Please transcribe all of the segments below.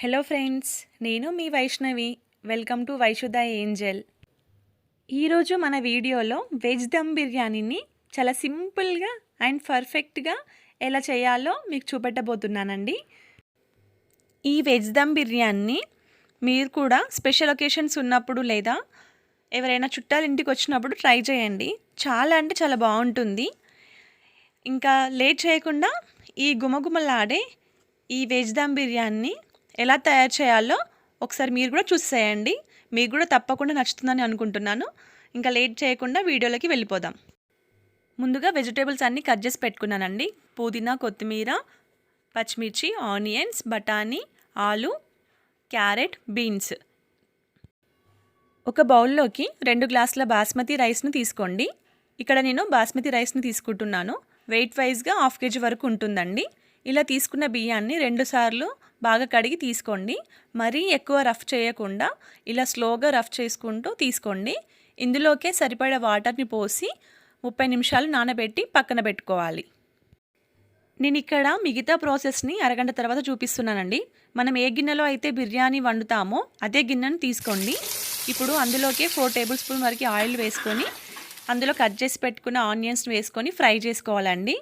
Hello friends నేను మీ Vaishnavi. Welcome to వైషుద ఏంజల్ ఈరోజు మన వీడియోలో వెజ్ దమ్ బిర్యానీని చాలా సింపుల్గా అండ్ పర్ఫెక్ట్గా ఎలా చేయాలో మీకు చూపెట్టబోతున్నానండి. ఈ వెజ్ దమ్ బిర్యానీ మీరు కూడా స్పెషల్ ఒకేషన్స్ ఉన్నప్పుడు లేదా ఎవరైనా చుట్టాలు ఇంటికి వచ్చినప్పుడు ట్రై చేయండి. చాలా అంటే చాలా బాగుంటుంది. ఇంకా లేట్ చేయకుండా ఈ గుమగుమలాడే ఈ వెజ్ దమ్ బిర్యానీని ఎలా తయారు చేయాలో ఒకసారి మీరు కూడా చూసేయండి. మీకు కూడా తప్పకుండా నచ్చుతుందని అనుకుంటున్నాను. ఇంకా లేట్ చేయకుండా వీడియోలోకి వెళ్ళిపోదాం. ముందుగా వెజిటేబుల్స్ అన్నీ కట్ చేసి పెట్టుకున్నానండి. పుదీనా కొత్తిమీర పచ్చిమిర్చి ఆనియన్స్ బఠానీ ఆలు క్యారెట్ బీన్స్. ఒక బౌల్లోకి రెండు గ్లాసుల బాస్మతి రైస్ను తీసుకోండి. ఇక్కడ నేను బాస్మతి రైస్ని తీసుకుంటున్నాను. వెయిట్ వైజ్గా హాఫ్ కేజీ వరకు ఉంటుందండి. ఇలా తీసుకున్న బియ్యాన్ని రెండుసార్లు బాగా కడిగి తీసుకోండి. మరీ ఎక్కువ రఫ్ చేయకుండా ఇలా స్లోగా రఫ్ చేసుకుంటూ తీసుకోండి. ఇందులోకే సరిపడే వాటర్ని పోసి ముప్పై నిమిషాలు నానబెట్టి పక్కన పెట్టుకోవాలి. నేను ఇక్కడ మిగతా ప్రాసెస్ని అరగంట తర్వాత చూపిస్తున్నానండి. మనం ఏ గిన్నెలో అయితే బిర్యానీ వండుతామో అదే గిన్నెను తీసుకోండి. ఇప్పుడు అందులోకే ఫోర్ టేబుల్ స్పూన్ వరకు ఆయిల్ వేసుకొని అందులో కట్ చేసి పెట్టుకున్న ఆనియన్స్ వేసుకొని ఫ్రై చేసుకోవాలండి.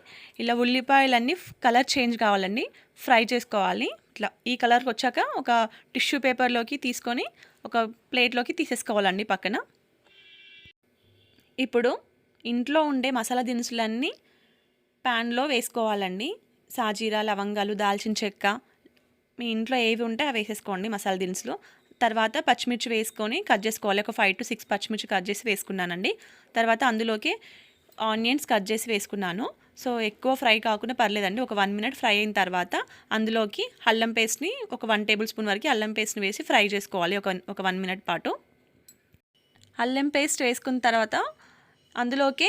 ఇలా ఉల్లిపాయలన్నీ కలర్ చేంజ్ కావాలండి. ఫ్రై చేసుకోవాలి. ఇట్లా ఈ కలర్కి వచ్చాక ఒక టిష్యూ పేపర్లోకి తీసుకొని ఒక ప్లేట్లోకి తీసేసుకోవాలండి పక్కన. ఇప్పుడు ఇంట్లో ఉండే మసాలా దినుసులన్నీ ప్యాన్లో వేసుకోవాలండి. సాజీరా లవంగాలు దాల్చిన చెక్క మీ ఇంట్లో ఏవి ఉంటే అవి వేసేసుకోండి మసాలా దినుసులు. తర్వాత పచ్చిమిర్చి వేసుకొని కట్ చేసుకోవాలి. ఒక ఫైవ్ టు సిక్స్ పచ్చిమిర్చి కట్ చేసి వేసుకున్నానండి. తర్వాత అందులోకి ఆనియన్స్ కట్ చేసి వేసుకున్నాను. సో ఎక్కువ ఫ్రై కాకుండా పర్లేదండి. ఒక వన్ మినిట్ ఫ్రై అయిన తర్వాత అందులోకి అల్లం పేస్ట్ని ఒక వన్ టేబుల్ స్పూన్ వరకు అల్లం పేస్ట్ని వేసి ఫ్రై చేసుకోవాలి. ఒక ఒక వన్ మినిట్ పాటు. అల్లం పేస్ట్ వేసుకున్న తర్వాత అందులోకి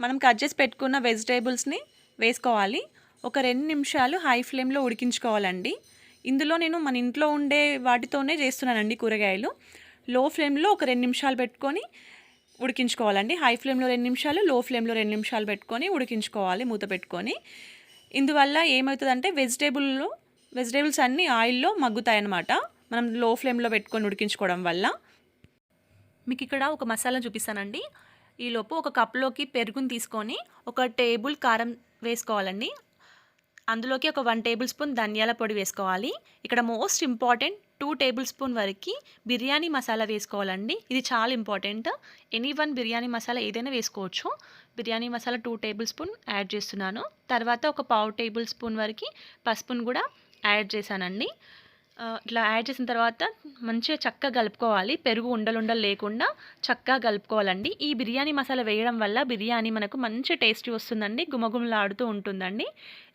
మనం కట్ చేసి పెట్టుకున్న వెజిటేబుల్స్ని వేసుకోవాలి. ఒక రెండు నిమిషాలు హై ఫ్లేమ్లో ఉడికించుకోవాలండి. ఇందులో నేను మన ఇంట్లో ఉండే వాటితోనే చేస్తున్నానండి కూరగాయలు. లో ఫ్లేమ్లో ఒక రెండు నిమిషాలు పెట్టుకొని ఉడికించుకోవాలండి. హై ఫ్లేమ్లో రెండు నిమిషాలు లో ఫ్లేమ్లో రెండు నిమిషాలు పెట్టుకొని ఉడికించుకోవాలి మూత పెట్టుకొని. ఇందువల్ల ఏమవుతుందంటే వెజిటేబుల్లో వెజిటేబుల్స్ అన్నీ ఆయిల్లో మగ్గుతాయి అన్నమాట మనం లో ఫ్లేమ్లో పెట్టుకొని ఉడికించుకోవడం వల్ల. మీకు ఇక్కడ ఒక మసాలా చూపిస్తానండి. ఈలోపు ఒక కప్లోకి పెరుగుని తీసుకొని ఒక టేబుల్ కారం వేసుకోవాలండి. అందులోకి ఒక వన్ టేబుల్ స్పూన్ ధనియాల పొడి వేసుకోవాలి. ఇక్కడ most important two tablespoon వరకు బిర్యానీ మసాలా వేసుకోవాలండి. ఇది చాలా important any one biryani masala ఏదైనా వేసుకోవచ్చు. Biryani masala two tablespoon add చేస్తున్నాను. తర్వాత ఒక పావు టేబుల్ స్పూన్ వరకు పసుపును కూడా యాడ్ చేశానండి. ఇట్లా యాడ్ చేసిన తర్వాత మంచిగా చక్కగా కలుపుకోవాలి. పెరుగు ఉండలు ఉండలు లేకుండా చక్కగా కలుపుకోవాలండి. ఈ బిర్యానీ మసాలా వేయడం వల్ల బిర్యానీ మనకు మంచి టేస్టీ వస్తుందండి. గుమగుమలాడుతూ ఉంటుందండి.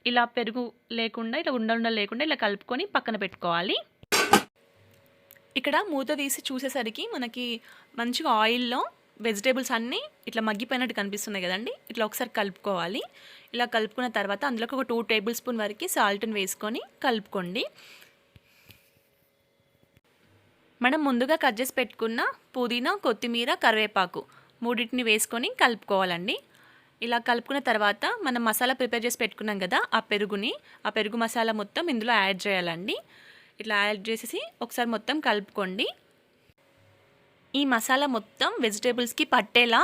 ఇలా పెరుగు లేకుండా ఇట్లా ఉండలు లేకుండా ఇలా కలుపుకొని పక్కన పెట్టుకోవాలి. ఇక్కడ మూత తీసి చూసేసరికి మనకి మంచిగా ఆయిల్లో వెజిటేబుల్స్ అన్నీ ఇట్లా మగ్గిపోయినట్టు కనిపిస్తున్నాయి కదండి. ఇట్లా ఒకసారి కలుపుకోవాలి. ఇలా కలుపుకున్న తర్వాత అందులోకి ఒక టూ టేబుల్ స్పూన్ వరకు సాల్ట్ని వేసుకొని కలుపుకోండి. మనం ముందుగా కట్ చేసి పెట్టుకున్న పుదీనా కొత్తిమీర కరివేపాకు మూడింటిని వేసుకొని కలుపుకోవాలండి. ఇలా కలుపుకున్న తర్వాత మనం మసాలా ప్రిపేర్ చేసి పెట్టుకున్నాం కదా ఆ పెరుగుని ఆ పెరుగు మసాలా మొత్తం ఇందులో యాడ్ చేయాలండి. ఇట్లా యాడ్ చేసేసి ఒకసారి మొత్తం కలుపుకోండి. ఈ మసాలా మొత్తం వెజిటేబుల్స్కి పట్టేలా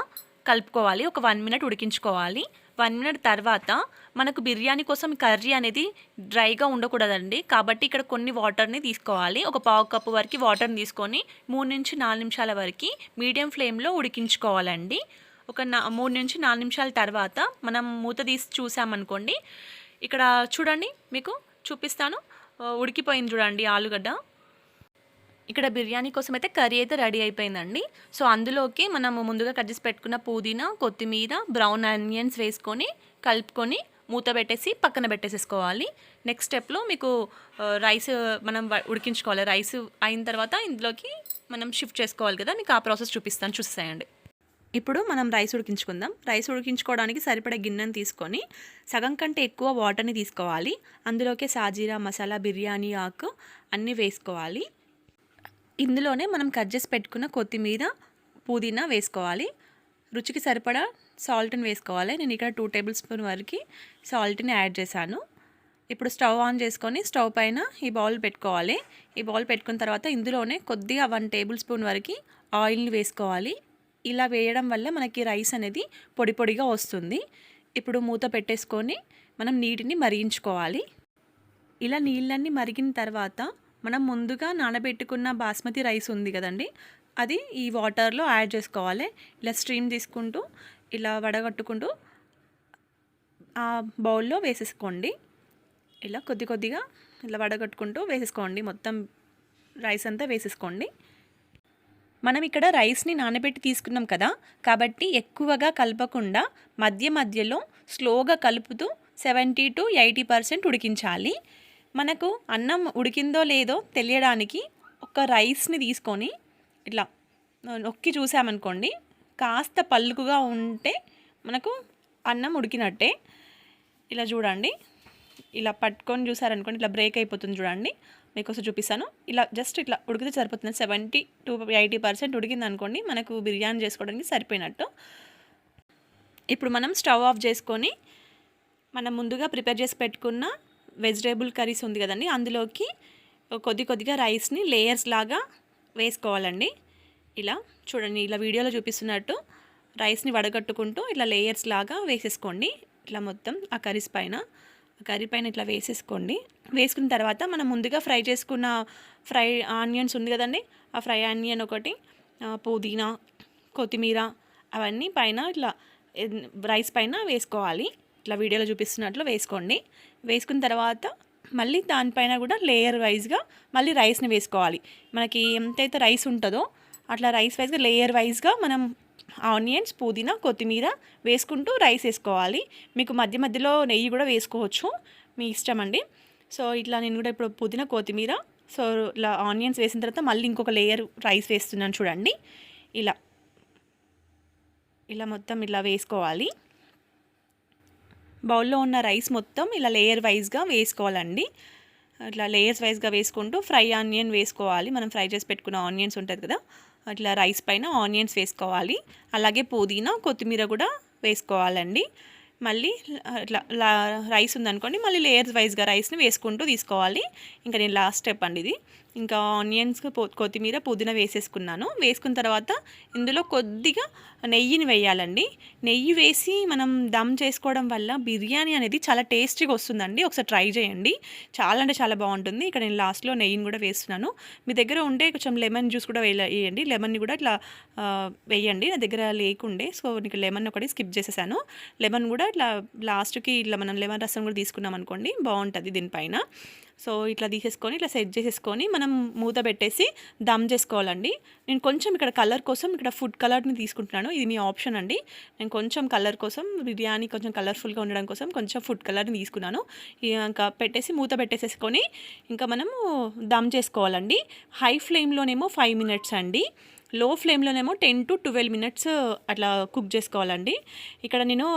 కలుపుకోవాలి. ఒక వన్ మినిట్ ఉడికించుకోవాలి. వన్ మినిట్ తర్వాత మనకు బిర్యానీ కోసం కర్రీ అనేది డ్రైగా ఉండకూడదండి. కాబట్టి ఇక్కడ కొన్ని వాటర్ని తీసుకోవాలి. ఒక పావు కప్పు వరకు వాటర్ని తీసుకొని మూడు నుంచి నాలుగు నిమిషాల వరకు మీడియం ఫ్లేమ్లో ఉడికించుకోవాలండి. ఒక నా మూడు నుంచి నాలుగు నిమిషాల తర్వాత మనం మూత తీసి చూసామనుకోండి ఇక్కడ చూడండి మీకు చూపిస్తాను. ఉడికిపోయింది చూడండి ఆలుగడ్డ. ఇక్కడ బిర్యానీ కోసం అయితే కర్రీ అయితే రెడీ అయిపోయిందండి. సో అందులోకి మనము ముందుగా కట్ చేసి పెట్టుకున్న పుదీనా కొత్తిమీర బ్రౌన్ ఆనియన్స్ వేసుకొని కలుపుకొని మూత పెట్టేసి పక్కన పెట్టేసేసుకోవాలి. నెక్స్ట్ స్టెప్లో మీకు రైస్ మనం ఉడికించుకోవాలి. రైస్ అయిన తర్వాత ఇందులోకి మనం షిఫ్ట్ చేసుకోవాలి కదా. మీకు ఆ ప్రాసెస్ చూపిస్తాను. చూసేయండి. ఇప్పుడు మనం రైస్ ఉడికించుకుందాం. రైస్ ఉడికించుకోవడానికి సరిపడే గిన్నెను తీసుకొని సగం కంటే ఎక్కువ వాటర్ని తీసుకోవాలి. అందులోకే సాజీరా మసాలా బిర్యానీ ఆకు అన్నీ వేసుకోవాలి. ఇందులోనే మనం కట్ చేసి పెట్టుకున్న కొత్తిమీర పుదీనా వేసుకోవాలి. రుచికి సరిపడా సాల్ట్ని వేసుకోవాలి. నేను ఇక్కడ టూ టేబుల్ స్పూన్ వరకు సాల్ట్ని యాడ్ చేశాను. ఇప్పుడు స్టవ్ ఆన్ చేసుకొని స్టవ్ పైన ఈ బౌల్ పెట్టుకోవాలి. ఈ బౌల్ పెట్టుకున్న తర్వాత ఇందులోనే కొద్దిగా వన్ టేబుల్ స్పూన్ వరకు ఆయిల్ని వేసుకోవాలి. ఇలా వేయడం వల్ల మనకి రైస్ అనేది పొడి పొడిగా వస్తుంది. ఇప్పుడు మూత పెట్టేసుకొని మనం నీటిని మరిగించుకోవాలి. ఇలా నీళ్ళన్నీ మరిగిన తర్వాత మనం ముందుగా నానబెట్టుకున్న బాస్మతి రైస్ ఉంది కదండి అది ఈ వాటర్లో యాడ్ చేసుకోవాలి. ఇలా స్ట్రీమ్ తీసుకుంటూ ఇలా వడగట్టుకుంటూ ఆ బౌల్లో వేసేసుకోండి. ఇలా కొద్ది కొద్దిగా ఇలా వడగట్టుకుంటూ వేసేసుకోండి. మొత్తం రైస్ అంతా వేసేసుకోండి. మనం ఇక్కడ రైస్ని నానబెట్టి తీసుకున్నాం కదా కాబట్టి ఎక్కువగా కలపకుండా మధ్య మధ్యలో స్లోగా కలుపుతూ సెవెంటీ టు ఎయిటీ పర్సెంట్ ఉడికించాలి. మనకు అన్నం ఉడికిందో లేదో తెలియడానికి ఒక రైస్ని తీసుకొని ఇట్లా నొక్కి చూసామనుకోండి కాస్త పలుకుగా ఉంటే మనకు అన్నం ఉడికినట్టే. ఇలా చూడండి. ఇలా పట్టుకొని చూసారనుకోండి ఇట్లా బ్రేక్ అయిపోతుంది చూడండి. మీకోసం చూపిస్తాను. ఇలా జస్ట్ ఇట్లా ఉడికితే సరిపోతుంది. సెవెంటీ టు ఎయిటీ పర్సెంట్ ఉడికింది అనుకోండి మనకు బిర్యానీ చేసుకోవడానికి సరిపోయినట్టు. ఇప్పుడు మనం స్టవ్ ఆఫ్ చేసుకొని మనం ముందుగా ప్రిపేర్ చేసి పెట్టుకున్న వెజిటేబుల్ కర్రీస్ ఉంది కదండి అందులోకి కొద్ది కొద్దిగా రైస్ని లేయర్స్ లాగా వేసుకోవాలండి. ఇలా చూడండి ఇలా వీడియోలో చూపిస్తున్నట్టు రైస్ని వడగట్టుకుంటూ ఇట్లా లేయర్స్ లాగా వేసేసుకోండి. ఇట్లా మొత్తం ఆ కర్రీస్ పైన కర్రీ పైన ఇట్లా వేసేసుకోండి. వేసుకున్న తర్వాత మనం ముందుగా ఫ్రై చేసుకున్న ఫ్రై ఆనియన్స్ ఉంది కదండి ఆ ఫ్రై ఆనియన్ ఒకటి పుదీనా కొత్తిమీర అవన్నీ పైన ఇట్లా రైస్ పైన వేసుకోవాలి. ఇట్లా వీడియోలో చూపిస్తున్నట్లు వేసుకోండి. వేసుకున్న తర్వాత మళ్ళీ దానిపైన కూడా లేయర్ వైజ్గా మళ్ళీ రైస్ని వేసుకోవాలి. మనకి ఎంతైతే రైస్ ఉంటుందో అట్లా రైస్ వైజ్గా లేయర్ వైజ్గా మనం ఆనియన్స్ పుదీనా కొత్తిమీర వేసుకుంటూ రైస్ వేసుకోవాలి. మీకు మధ్య మధ్యలో నెయ్యి కూడా వేసుకోవచ్చు. మీ ఇష్టం అండి. సో ఇట్లా నేను కూడా ఇప్పుడు పుదీనా కొత్తిమీర సో ఇలా ఆనియన్స్ వేసిన తర్వాత మళ్ళీ ఇంకొక లేయర్ రైస్ వేస్తున్నాను చూడండి. ఇలా. ఇలా మొత్తం ఇలా వేసుకోవాలి. బౌల్లో ఉన్న రైస్ మొత్తం ఇలా లేయర్ వైజ్గా వేసుకోవాలండి. ఇట్లా లేయర్స్ వైజ్గా వేసుకుంటూ ఫ్రై ఆనియన్ వేసుకోవాలి. మనం ఫ్రై చేసి పెట్టుకున్న ఆనియన్స్ ఉంటుంది కదా. అట్లా రైస్ పైన ఆనియన్స్ వేసుకోవాలి. అలాగే పుదీనా కొత్తిమీర కూడా వేసుకోవాలండి. మళ్ళీ ఇట్లా రైస్ ఉందనుకోండి మళ్ళీ లేయర్స్ వైజ్గా రైస్ని వేసుకుంటూ తీసుకోవాలి. ఇంకా నేను లాస్ట్ స్టెప్ అండి ఇది. ఇంకా ఆనియన్స్ కొత్తిమీర పుదీనా వేసేసుకున్నాను. వేసుకున్న తర్వాత ఇందులో కొద్దిగా నెయ్యిని వేయాలండి. నెయ్యి వేసి మనం దమ్ చేసుకోవడం వల్ల బిర్యానీ అనేది చాలా టేస్టీగా వస్తుందండి. ఒకసారి ట్రై చేయండి. చాలా అంటే చాలా బాగుంటుంది. ఇక్కడ నేను లాస్ట్లో నెయ్యిని కూడా వేస్తున్నాను. మీ దగ్గర ఉంటే కొంచెం లెమన్ జ్యూస్ కూడా వేయండి. లెమన్ని కూడా ఇట్లా వేయండి. నా దగ్గర లేకుండే. సో నీకు లెమన్ ఒకటి స్కిప్ చేసేసాను. లెమన్ కూడా ఇట్లా లాస్ట్కి ఇట్లా మనం లెమన్ రసం కూడా తీసుకున్నాం అనుకోండి బాగుంటుంది దీనిపైన. సో ఇట్లా తీసేసుకొని ఇట్లా సెట్ చేసేసుకొని మనం మూత పెట్టేసి దమ్ చేసుకోవాలండి. నేను కొంచెం ఇక్కడ కలర్ కోసం ఇక్కడ ఫుడ్ కలర్ని తీసుకుంటున్నాను. ఇది మీ ఆప్షన్ అండి. నేను కొంచెం కలర్ కోసం బిర్యానీ కొంచెం కలర్ఫుల్గా ఉండడం కోసం కొంచెం ఫుడ్ కలర్ని తీసుకున్నాను. ఇంకా పెట్టేసి మూత పెట్టేసేసుకొని ఇంకా మనము దమ్ చేసుకోవాలండి. హై ఫ్లేమ్లోనేమో ఫైవ్ మినిట్స్ అండి. లో ఫ్లేమ్లోనేమో ten to twelve minutes uh, అట్లా కుక్ చేసుకోవాలండి. ఇక్కడ నేను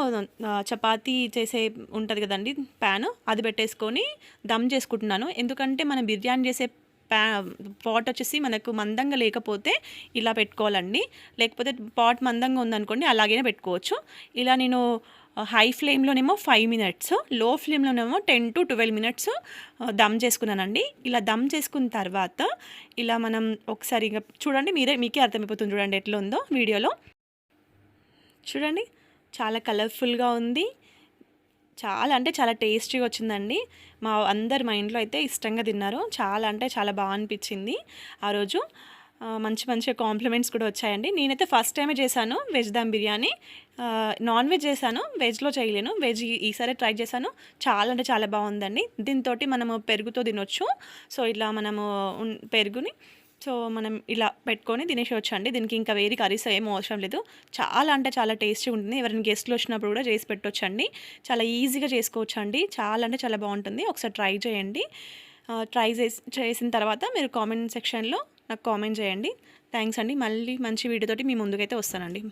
uh, చపాతీ చేసే ఉంటుంది కదండి ప్యాన్ అది పెట్టేసుకొని దమ్ చేసుకుంటున్నాను. ఎందుకంటే మనం బిర్యానీ చేసే ప్యా పాట్ వచ్చేసి మనకు మందంగా లేకపోతే ఇలా పెట్టుకోవాలండి. లేకపోతే పాట్ మందంగా ఉందనుకోండి అలాగే పెట్టుకోవచ్చు. ఇలా నేను హై ఫ్లేమ్లోనేమో ఫైవ్ మినిట్స్లో ఫ్లేమ్లోనేమో ten to twelve minutes dum చేసుకున్నానండి. ఇలా దమ్ చేసుకున్న తర్వాత ఇలా మనం ఒకసారి ఇంకా చూడండి మీరే మీకే అర్థమైపోతుంది చూడండి ఎట్లా ఉందో వీడియోలో. చూడండి చాలా కలర్ఫుల్గా ఉంది. చాలా అంటే చాలా టేస్టీగా వచ్చిందండి. మా అందరు మా ఇంట్లో అయితే ఇష్టంగా తిన్నారు. చాలా అంటే చాలా బాగా అనిపించింది ఆ రోజు. మంచి మంచి కాంప్లిమెంట్స్ కూడా వచ్చాయండి. నేనైతే ఫస్ట్ టైమే చేశాను veg dum biryani. Non veg చేశాను వెజ్లో చేయలేను వెజ్ ఈసారి ట్రై చేశాను. చాలా అంటే చాలా బాగుందండి. దీంతో మనము పెరుగుతో తినొచ్చు. సో ఇట్లా మనము పెరుగుని సో మనం ఇలా పెట్టుకొని తినేసేవచ్చు అండి దీనికి ఇంకా వేరే కర్రీస్ ఏం అవసరం లేదు. చాలా అంటే చాలా టేస్టీ ఉంటుంది. ఎవరైనా గెస్ట్లు వచ్చినప్పుడు కూడా చేసి పెట్టవచ్చు అండి చాలా ఈజీగా చేసుకోవచ్చు అండి చాలా అంటే చాలా బాగుంటుంది. ఒకసారి ట్రై చేయండి. ట్రై చేసి చేసిన తర్వాత మీరు కామెంట్ సెక్షన్లో నాకు కామెంట్ చేయండి. థ్యాంక్స్ అండి. మళ్ళీ మంచి వీడియోతోటి మీ ముందుకైతే వస్తానండి.